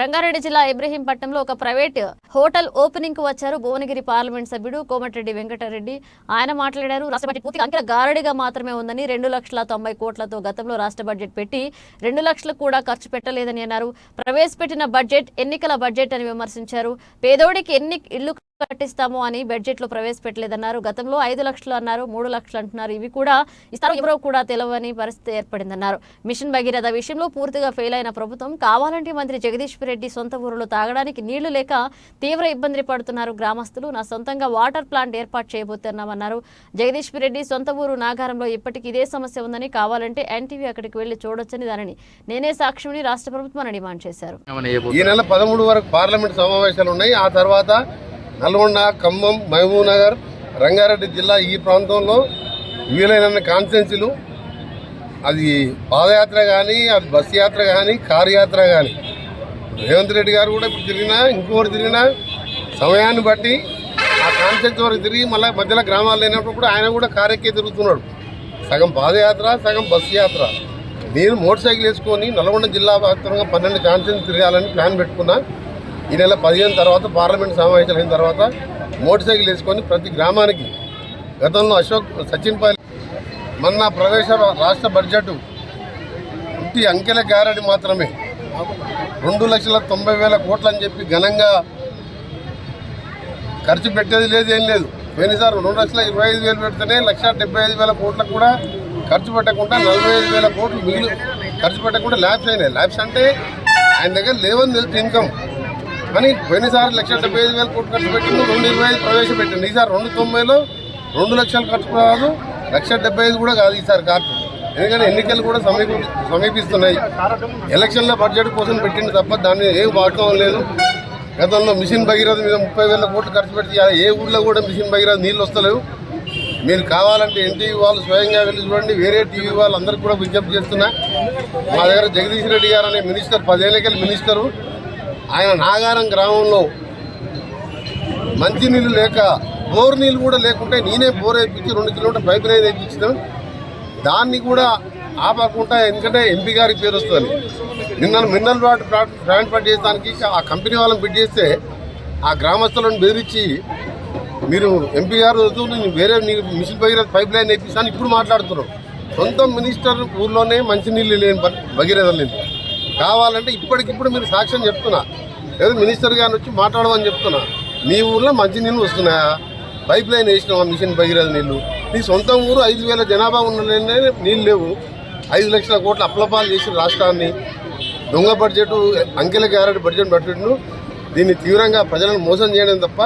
రంగారెడ్డి జిల్లా ఇబ్రహీంపట్నంలో ఒక private hotel ఓపెనింగ్కు వచ్చారు భువనగిరి పార్లమెంట్ సభ్యుడు కోమటిరెడ్డి వెంకటరెడ్డి. ఆయన మాట్లాడారు రాష్ట్ర బడ్జెట్ పూర్తిగా అంకెల గారడిగా మాత్రమే ఉందని రెండు లక్షల తొంభై కోట్లతో గతంలో రాష్ట్ర బడ్జెట్ పెట్టి రెండు లక్షలు కూడా ఖర్చు పెట్టలేదని అన్నారు. ప్రవేశపెట్టిన బడ్జెట్ ఎన్నికల బడ్జెట్ అని విమర్శించారు. పేదోడికి ఎన్ని ఇల్లు కట్టిస్తాము అని బడ్జెట్లో ప్రవేశపెట్టలేదన్నారు. గతంలో ఐదు లక్షలు అన్నారు మూడు లక్షలు అంటున్నారు. ఇవి కూడా ఇస్తారో ఎవరో కూడా తెలవని పరిస్థితి ఏర్పడిందన్నారు. మిషన్ భగీరథ విషయంలో పూర్తిగా ఫెయిల్ అయిన ప్రభుత్వం కావాలంటే మంత్రి జగదీష్ రెడ్డి సొంత ఊరిలో తాగడానికి నీళ్ళు లేక తీవ్ర ఇబ్బంది పడుతున్నారు గ్రామస్తులు. నా సొంతంగా వాటర్ ప్లాంట్ ఏర్పాటు చేయబోతున్నామన్నారు. జగదీష్ రెడ్డి సొంత ఊరు నాగారంలో ఇప్పటికీ ఇదే సమస్య ఉందని కావాలంటే ఎన్టీవీ అక్కడికి వెళ్ళి చూడొచ్చని దానిని నేనే సాక్ష్యమని రాష్ట్ర ప్రభుత్వాన్ని డిమాండ్ చేశారు. ఈ నెల పదమూడు వరకు పార్లమెంట్ సమావేశాలు ఉన్నాయి. ఆ తర్వాత నల్గొండ ఖమ్మం మహబూబ్నగర్ రంగారెడ్డి జిల్లా ఈ ప్రాంతంలో వీలైన కాన్స్టెన్సీలు అది పాదయాత్ర కానీ అది బస్సు యాత్ర కానీ కారు యాత్ర కానీ రేవంత్ రెడ్డి గారు కూడా ఇప్పుడు తిరిగినా ఇంకోటి తిరిగినా సమయాన్ని బట్టి ఆ కాన్స్టెన్సీ వరకు తిరిగి మళ్ళీ మధ్యలో గ్రామాలు లేనప్పుడు కూడా ఆయన కూడా కారెక్కే తిరుగుతున్నాడు. సగం పాదయాత్ర సగం బస్సు యాత్ర. నేను మోటార్ సైకిల్ వేసుకొని నల్గొండ జిల్లా వ్యాప్తంగా పన్నెండు కాన్స్టెన్స్ తిరగాలని ప్లాన్ పెట్టుకున్నా. ఈ నెల పదిహేను తర్వాత పార్లమెంట్ సమావేశాలు అయిన తర్వాత మోటార్ సైకిల్ వేసుకొని ప్రతి గ్రామానికి గతంలో అశోక్ సచిన్ పైల్ మొన్న ప్రవేశ రాష్ట్ర బడ్జెట్ ఇంటి అంకెల గ్యారెంటీ మాత్రమే. రెండు లక్షల తొంభై వేల కోట్లు అని చెప్పి ఘనంగా ఖర్చు పెట్టేది లేదు ఏం లేదు. పోయినసారి రెండు లక్షల ఇరవై ఐదు వేలు పెడితేనే లక్ష డెబ్బై ఐదు వేల కోట్లకు కూడా ఖర్చు పెట్టకుండా నలభై ఐదు వేల కోట్లు మిగిలి ఖర్చు పెట్టకుండా ల్యాబ్స్ అయినాయి. ల్యాబ్స్ అంటే ఆయన దగ్గర లేవని తెలిసి ఇన్కమ్. కానీ పోయినసారి లక్ష డెబ్బై ఐదు వేలు కోట్లు ఖర్చు పెట్టింది రెండు ఇరవై ఐదు ప్రవేశపెట్టింది ఈసారి రెండు తొంభైలో రెండు లక్షలు ఖర్చు కాదు లక్ష డెబ్బై ఐదు కూడా కాదు ఈసారి ఖర్చు ఎందుకంటే ఎన్నికలు కూడా సమీప సమీపిస్తున్నాయి. ఎలక్షన్ల బడ్జెట్ కోసం పెట్టింది తప్ప దాన్ని ఏం వాడుకోవడం లేదు. గతంలో మిషన్ భగీరథ మీద ముప్పై వేల కోట్లు ఖర్చు పెడితే ఏ ఊళ్ళో కూడా మిషన్ భగీరథ నీళ్ళు వస్తలేవు. మీరు కావాలంటే ఎన్టీవీ వాళ్ళు స్వయంగా వెళ్ళి చూడండి. వేరే టీవీ వాళ్ళందరికీ కూడా విజ్ఞప్తి చేస్తున్నా. మా దగ్గర జగదీష్ రెడ్డి గారు అనే మినిస్టర్ పదేళ్ళకెళ్ళి మినిస్టరు ఆయన నాగారం గ్రామంలో మంచినీళ్ళు లేక బోర్ నీళ్ళు కూడా లేకుంటే నేనే బోర్ వేయించి రెండు కిలోమీటర్ పైప్ లైన్ వేయించాను దాన్ని కూడా ఆపకుండా ఎందుకంటే ఎంపీ గారికి పేరు వస్తుంది. నిన్న మినరల్ వాటర్ ప్లాంట్ ప్లాంట్ చేయడానికి ఆ కంపెనీ వాళ్ళని బిడ్ చేస్తే ఆ గ్రామస్తులను బెదిరించి మీరు ఎంపీ గారు వద్దు, నేను వేరే నీకు మిషన్ భగీరథ పైప్ లైన్ వేపిస్తాను ఇప్పుడు మాట్లాడుతున్నాం సొంత మినిస్టర్ ఊర్లోనే మంచినీళ్ళు లేని భగీరథ లేదు కావాలంటే ఇప్పటికిప్పుడు మీరు సాక్ష్యం చెప్తున్నా. ఏదో మినిస్టర్ గారిని వచ్చి మాట్లాడమని చెప్తున్నా. మీ ఊర్లో మంచినీళ్ళు వస్తున్నాయా? పైప్ లైన్ వేసినావా మిషన్ భగీరథ నీళ్ళు నీ సొంత ఊరు ఐదు వేల జనాభా ఉన్న నీళ్ళు లేవు. ఐదు లక్షల కోట్ల అప్లపాలు చేసిన రాష్ట్రాన్ని దొంగ బడ్జెట్ అంకెల గ్యారెంటీ బడ్జెట్ పెట్టిండు దీన్ని తీవ్రంగా ప్రజలను మోసం చేయడం తప్ప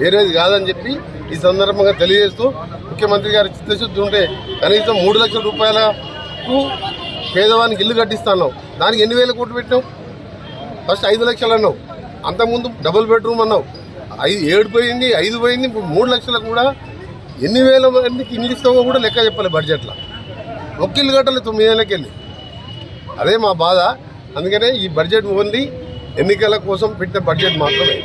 వేరేది కాదని చెప్పి ఈ సందర్భంగా తెలియజేస్తూ ముఖ్యమంత్రి గారి చిత్తశుద్ధి ఉంటే కనీసం మూడు లక్షల రూపాయలకు పేదవానికి ఇల్లు కట్టిస్తాను దానికి ఎన్ని వేల కోట్లు పెట్టినావు? ఫస్ట్ ఐదు లక్షలు అన్నావు. అంతకుముందు డబుల్ బెడ్రూమ్ అన్నావు. ఐదు ఏడు పోయింది ఐదు పోయింది మూడు లక్షలకు కూడా ఎన్ని వేల మందికి ఇల్లు కూడా లెక్క చెప్పాలి బడ్జెట్లో ఒక్క ఇల్లు కట్టాలి తొమ్మిది ఏళ్ళకి వెళ్ళి. అదే మా బాధ. అందుకనే ఈ బడ్జెట్ ఓన్లీ ఎన్నికల కోసం పెట్టిన బడ్జెట్ మాత్రమే.